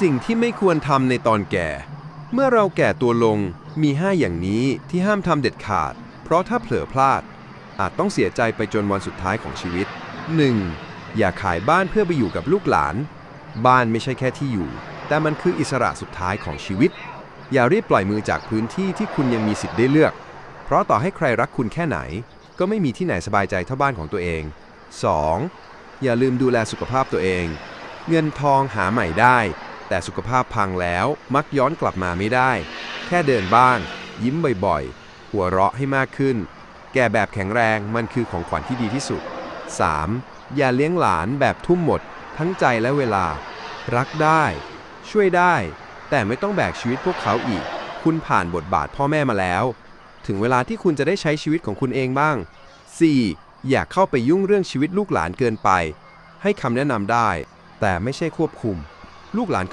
สิ่งที่ไม่ควรทำในตอนแก่ เมื่อเราแก่ตัวลงมี 5 อย่างนี้ที่ห้ามทำเด็ดขาด เพราะถ้าเผลอพลาด อาจต้องเสียใจไปจนวันสุดท้ายของชีวิต 1. อย่าขายบ้านเพื่อไปอยู่กับลูกหลาน บ้านไม่ใช่แค่ที่อยู่ แต่มันคืออิสระสุดท้ายของชีวิต อย่ารีบปล่อยมือจากพื้นที่ที่คุณยังมีสิทธิ์ได้เลือก เพราะต่อให้ใครรักคุณแค่ไหน ก็ไม่มีที่ไหนสบายใจเท่าบ้านของตัวเอง 2. อย่าลืมดูแลสุขภาพตัวเอง เงินทองหาใหม่ได้ แต่สุขภาพพังแล้วมักย้อนกลับมาไม่ได้ แค่เดินบ้าง ยิ้มบ่อยๆ หัวเราะให้มากขึ้น แก่แบบแข็งแรงมันคือของขวัญที่ดีที่สุด 3. อย่าเลี้ยงหลานแบบทุ่มหมด ทั้งใจและเวลา รักได้ ช่วยได้ แต่ไม่ต้องแบกชีวิตพวกเขาอีก คุณผ่านบทบาทพ่อแม่มาแล้ว ถึงเวลาที่คุณจะได้ใช้ชีวิตของคุณเองบ้าง 4. อย่าเข้าไปยุ่งเรื่องชีวิตลูกหลานเกินไป ให้คำแนะนำได้ แต่ไม่ใช่ควบคุม ลูกหลานก็